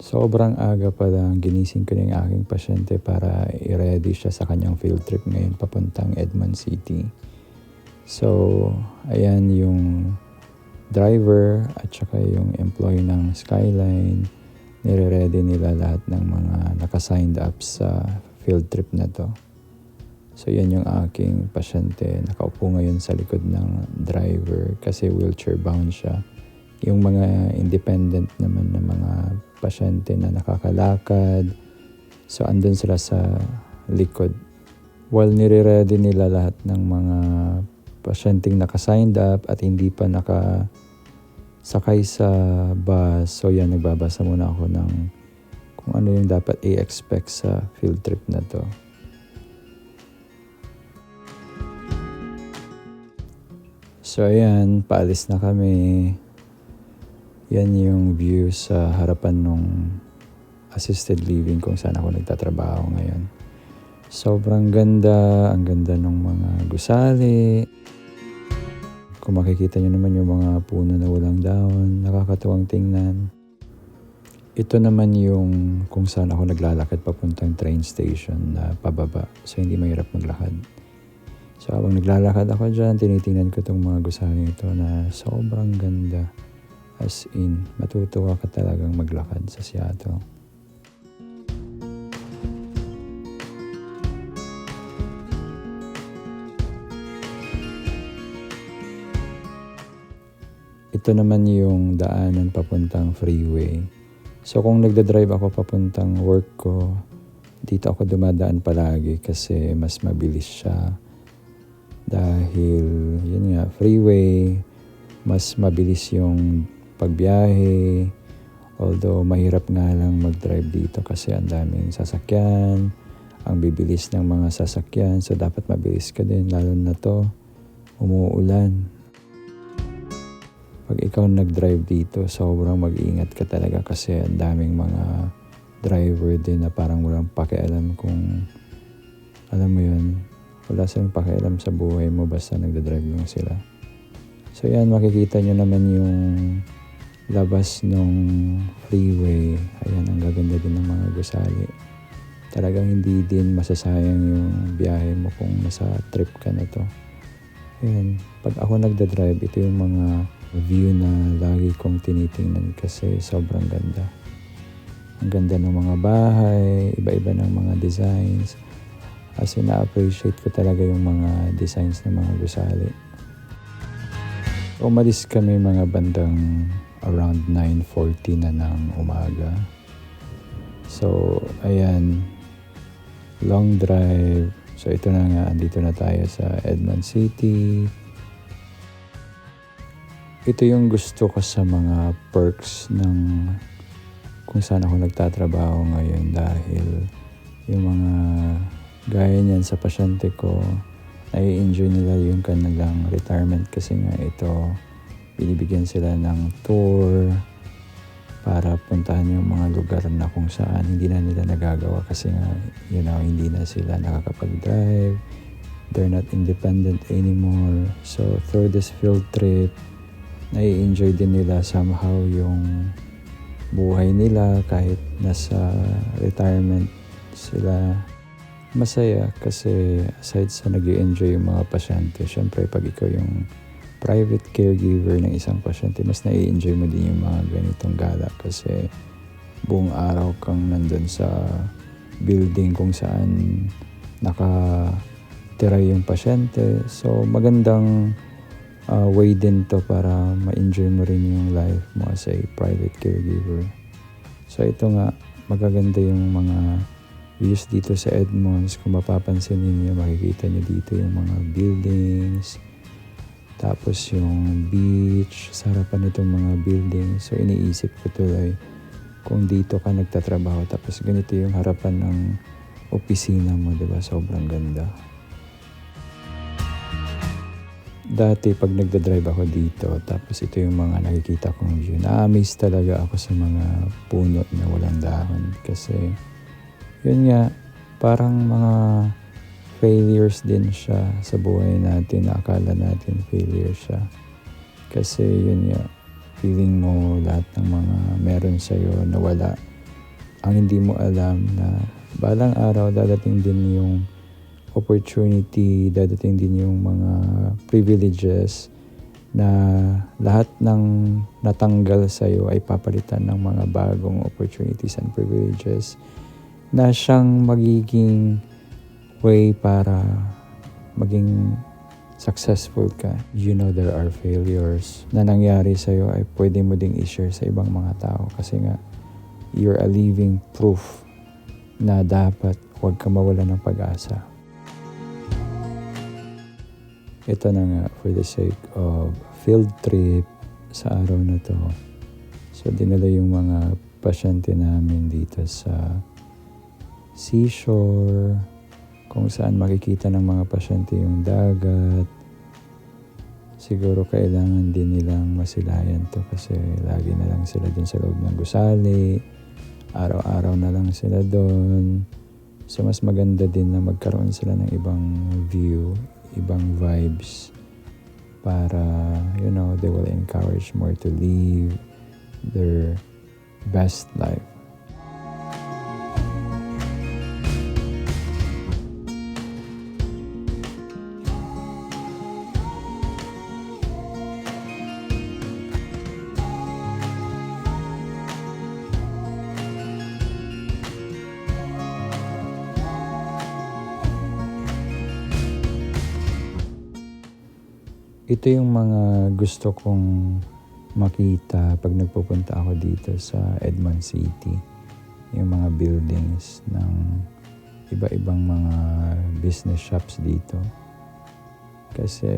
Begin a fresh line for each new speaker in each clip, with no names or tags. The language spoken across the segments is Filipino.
Sobrang aga pa lang ginising ko yung aking pasyente para i-ready siya sa kanyang field trip ngayon papuntang Edmond City. So, ayan yung driver at saka yung employee ng Skyline. Nire-ready nila lahat ng mga nakasigned up sa field trip na to. So, yan yung aking pasyente. Nakaupo ngayon sa likod ng driver kasi wheelchair bound siya. Yung mga independent naman na mga pasyente na nakakalakad. So, andun sila sa likod. While nire-ready nila lahat ng mga pasyenteng nakasigned up at hindi pa naka sakay sa bus. So, yan, nagbabasa muna ako ng kung ano yung dapat i-expect sa field trip na to. So, ayan, paalis na kami. Yan yung view sa harapan nung assisted living kung saan ako nagtatrabaho ngayon. Sobrang ganda, ang ganda ng mga gusali. Kung makikita nyo naman yung mga puno na walang dahon, nakakatuwang tingnan. Ito naman yung kung saan ako naglalakad papuntang train station na pababa. So hindi mahirap maglakad. So habang naglalakad ako dyan, tinitingnan ko itong mga gusali ito na sobrang ganda. As in, matutuwa ka talagang maglakad sa Seattle. Ito naman yung daanan papuntang freeway. So kung nagda-drive ako papuntang work ko, dito ako dumadaan palagi kasi mas mabilis siya. Dahil, yun nga, freeway, mas mabilis yung pagbiyahe. Although mahirap nga lang mag-drive dito kasi ang daming sasakyan, ang bibilis ng mga sasakyan. So dapat mabilis ka din, lalo na to, umuulan. Pag ikaw nag-drive dito, sobrang mag-ingat ka talaga kasi ang daming mga driver din na parang walang pakialam kung alam mo yun, wala silang pakialam sa buhay mo basta nagda-drive lang sila. So yan, makikita nyo naman yung labas nung freeway. Ayan, ang gaganda din ng mga gusali. Talagang hindi din masasayang yung biyahe mo kung nasa trip ka na to. Ayan, pag ako nagda-drive, ito yung mga view na lagi kong tinitingnan kasi sobrang ganda. Ang ganda ng mga bahay, iba-iba ng mga designs. As in, na-appreciate ko talaga yung mga designs ng mga gusali. Umalis kami mga bandang around 9.40 na ng umaga. So, ayan, long drive. So, ito na nga, andito na tayo sa Edmond City. Ito yung gusto ko sa mga perks ng kung saan ako nagtatrabaho ngayon dahil yung mga gaya niyan sa pasyente ko, nai-enjoy nila yung kanilang retirement kasi nga ito, binibigyan sila ng tour para puntahan yung mga lugar na kung saan hindi na nila nagagawa kasi nga, you know, hindi na sila nakakapag-drive. They're not independent anymore. So, through this field trip, nai-enjoy din nila somehow yung buhay nila kahit nasa retirement sila masaya kasi aside sa nag enjoy yung mga pasyente, syempre pag ikaw yung private caregiver ng isang pasyente, mas nai-enjoy mo din yung mga ganitong gala kasi buong araw kang nandun sa building kung saan nakatira yung pasyente. So magandang uh, way din to para ma-enjoy mo rin yung life mo as a private caregiver. So ito nga, magaganda yung mga views dito sa Edmonds. Kung mapapansin niyo makikita niyo dito yung mga buildings, tapos yung beach, sa harapan itong mga buildings. So iniisip ko tuloy kung dito ka nagtatrabaho tapos ganito yung harapan ng opisina mo, di ba? Sobrang ganda. Dati pag nagda-drive ako dito, tapos ito yung mga nakikita kong view. Na-amaze talaga ako sa mga puno na walang dahon. Kasi, yun nga, parang mga failures din siya sa buhay natin. na Akala natin failure siya. Kasi yun nga, feeling mo lahat ng mga meron sa'yo nawala ang hindi mo alam na balang araw dadating din yung opportunity, dadating din yung mga privileges na lahat ng natanggal sa iyo ay papalitan ng mga bagong opportunities and privileges na siyang magiging way para maging successful ka. You know there are failures na nangyari sa iyo ay pwede mo ding i-share sa ibang mga tao kasi nga you're a living proof na dapat huwag ka mawala ng pag-asa. Ito na nga for the sake of field trip sa araw na to. So dinala yung mga pasyente namin dito sa seashore, kung saan makikita ng mga pasyente yung dagat. Siguro kailangan din nilang masilayan to kasi lagi na lang sila dun sa loob ng gusali. Araw-araw na lang sila doon. So mas maganda din na magkaroon sila ng ibang view, ibang vibes para, you know, they will encourage more to live their best life. Ito yung mga gusto kong makita pag nagpupunta ako dito sa Edmond City. Yung mga buildings ng iba-ibang mga business shops dito. Kasi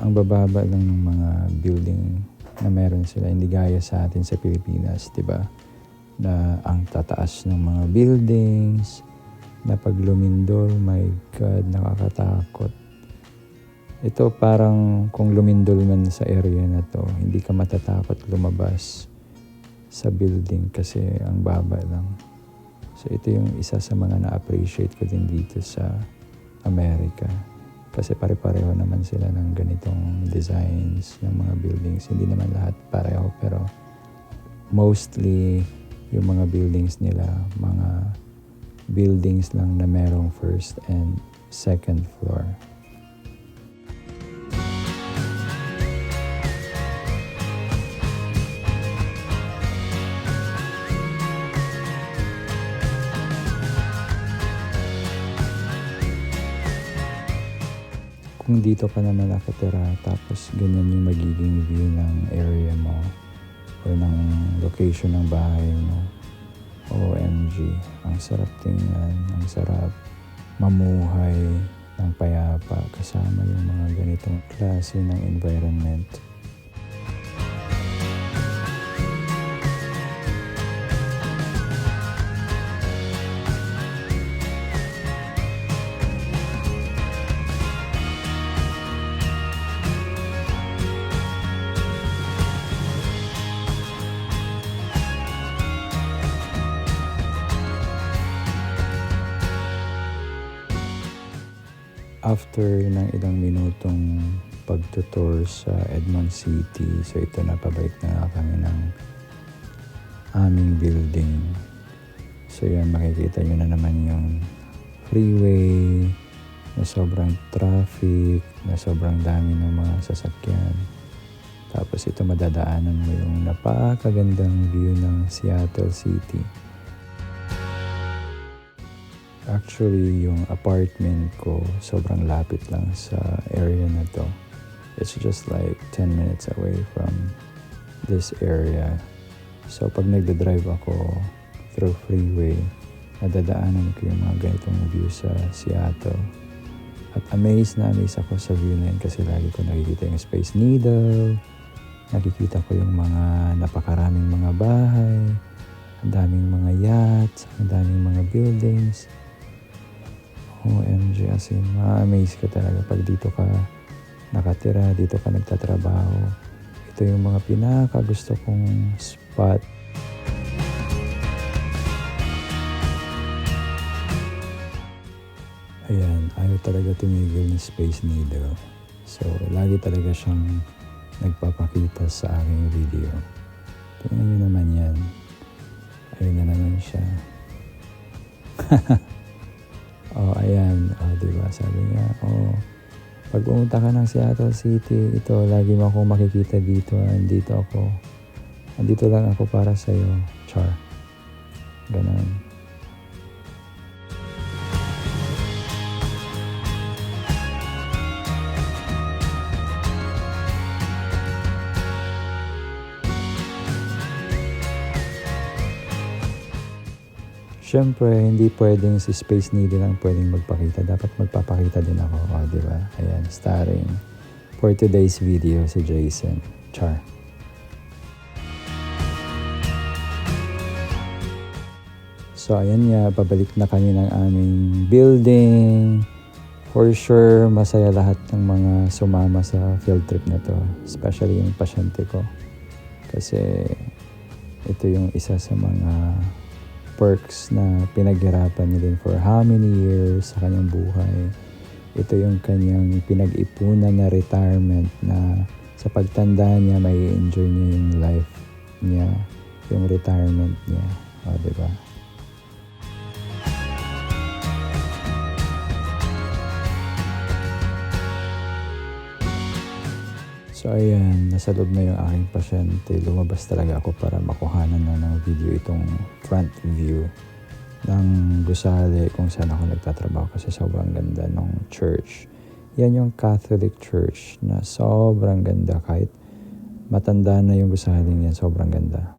ang bababa lang ng mga building na meron sila. Hindi gaya sa atin sa Pilipinas, di ba? Na ang tataas ng mga buildings, na pag lumindol, my God, nakakatakot. Ito parang kung lumindol man sa area na to, hindi ka matatakot lumabas sa building kasi ang baba lang. So ito yung isa sa mga na-appreciate ko din dito sa Amerika. Kasi pare-pareho naman sila ng ganitong designs ng mga buildings. Hindi naman lahat pareho pero mostly yung mga buildings nila, mga buildings lang na merong first and second floor. Kung dito ka naman nakatira tapos ganyan yung magiging view ng area mo or ng location ng bahay mo. OMG ang sarap tingnan ang sarap mamuhay ng payapa kasama yung mga ganitong klase ng environment after ng ilang minutong pagtutour sa Edmond City, so ito na pabalik na kami ng aming building. So yan, makikita nyo na naman yung freeway, na sobrang traffic, na sobrang dami ng mga sasakyan. Tapos ito madadaanan mo yung napakagandang view ng Seattle City. Actually, yung apartment ko sobrang lapit lang sa area na to. It's just like 10 minutes away from this area. So pag nagda-drive ako through freeway, nadadaanan ko yung mga ganitong view sa Seattle. At amazed na amazed ako sa view na yun kasi lagi ko nakikita yung Space Needle, nakikita ko yung mga napakaraming mga bahay, ang daming mga yachts, ang daming mga buildings. OMG, as in, ma-amaze ka talaga pag dito ka nakatira, dito ka nagtatrabaho. Ito yung mga pinaka gusto kong spot. Ayan, ayaw talaga tumigil ni Space Needle. So, lagi talaga siyang nagpapakita sa aking video. Tingnan nyo naman yan. Ayun na naman siya. oh, ayan. Oh, di ba? Sabi niya, oh, pag pumunta ka ng Seattle City, ito, lagi mo akong makikita dito. Andito ako. Andito lang ako para sa'yo. Char. Siyempre, hindi pwedeng si Space Needle lang pwedeng magpakita. Dapat magpapakita din ako. O, di ba? Ayan, starring for today's video si Jason. Char. So, ayan nga, pabalik na kami ng aming building. For sure, masaya lahat ng mga sumama sa field trip na to. Especially yung pasyente ko. Kasi ito yung isa sa mga perks na pinaghirapan niya din for how many years sa kanyang buhay. Ito yung kanyang pinag-ipunan na retirement na sa pagtanda niya may enjoy niya yung life niya, yung retirement niya. O, di ba? So ayan, nasa loob na yung aking pasyente. Lumabas talaga ako para makuhanan na ng video itong front view ng gusali kung saan ako nagtatrabaho kasi sobrang ganda ng church. Yan yung Catholic Church na sobrang ganda kahit matanda na yung gusaling yan, sobrang ganda.